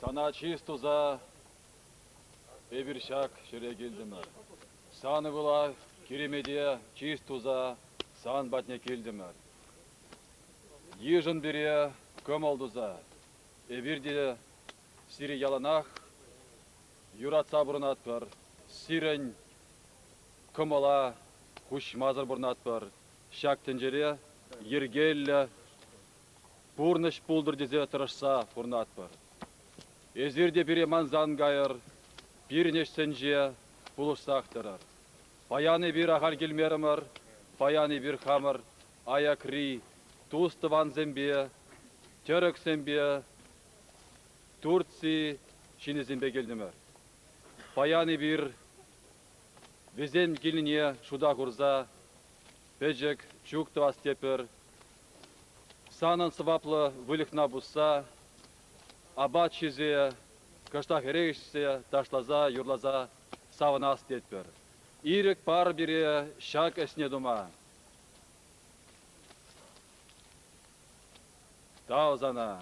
Сана чистуза эбир шак шире келдімір. Саны була керемеде чистуза сан батне келдімір. Ежін бере көм олдуза. Эбирде сири яланах юратса бұрынатпыр. Сирен көмала хуш мазыр бұрынатпыр. Шак тенжере ергелі Бурныш пулдыр дезе бұрынатпыр. Эзерде бире манзан гайыр, bir neşsence buluşsaktırır. Баяны bir ахар келмерімір, баяны bir хамыр, аякри, тустыван зембе, терек зембе, Турци, шини зембе келдімір. Баяны bir везен келіне шуда курза, пежек чуктыва степер, санын сываплы вылихна бусса, аба чизе, кыштах рейшсе, ташлаза, юрлаза, савынас детпер. Ирек пар бире шак эсне дума. Таузана.